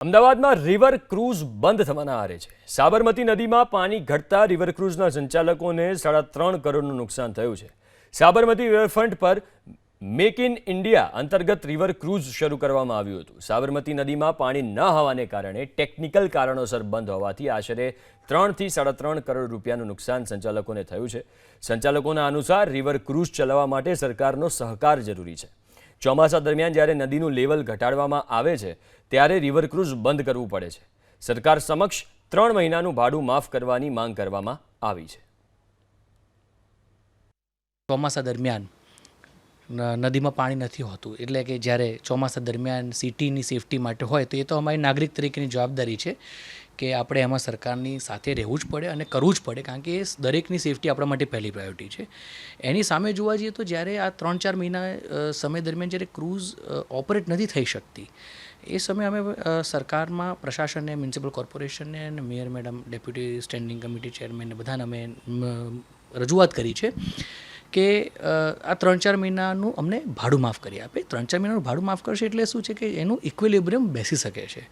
અમદાવાદમાં river cruise બંધ થવાના આરે છે. સાબરમતી નદીમાં પાણી ઘટતા રિવર ક્રૂઝના સંચાલકોને સાડા ત્રણ કરોડનું નુકસાન થયું છે. સાબરમતી રિવરફ્રન્ટ પર મેક ઇન ઇન્ડિયા અંતર્ગત રિવર ક્રૂઝ શરૂ કરવામાં આવ્યું હતું. સાબરમતી નદીમાં પાણી ન હોવાને કારણે ટેકનિકલ કારણોસર બંધ હોવાથી આશરે ત્રણથી સાડા ત્રણ કરોડ રૂપિયાનું નુકસાન સંચાલકોને થયું છે. સંચાલકોના અનુસાર રિવર ક્રૂઝ ચલાવવા માટે સરકારનો સહકાર જરૂરી છે. ચોમાસા દરમિયાન જ્યારે નદીનું લેવલ ઘટાડવામાં આવે છે, ત્યારે રિવર ક્રુઝ બંધ કરવું પડે છે. સરકાર સમક્ષ ત્રણ મહિનાનું ભાડું માફ કરવાની માંગ કરવામાં આવી છે. ચોમાસા દરમિયાન નદીમાં પાણી નથી હોતું. એટલે કે જ્યારે ચોમાસા દરમિયાન સિટીની સેફટી માટે હોય, તો એ તો અમારી નાગરિક તરીકેની જવાબદારી છે કે આપણે એમાં સરકારની સાથે રહેવું જ પડે અને કરવું જ પડે, કારણ કે એ દરેકની સેફટી આપણા માટે પહેલી પ્રાયોરિટી છે. એની સામે જોવા જઈએ તો જ્યારે આ ત્રણ ચાર મહિના સમય દરમિયાન જ્યારે ક્રૂઝ ઓપરેટ નથી થઈ શકતી, એ સમયે અમે સરકારમાં, પ્રશાસનને, મ્યુનિસિપલ કોર્પોરેશનને અને mayor madam, deputy standing committee ચેરમેનને બધાને અમે રજૂઆત કરી છે કે આ ત્રણ ચાર મહિનાનું અમને ભાડું માફ કરી આપે. ત્રણ ચાર મહિનાનું ભાડું માફ કરશે એટલે શું છે કે એનું ઇક્વિલિબ્રિયમ બેસી શકે છે.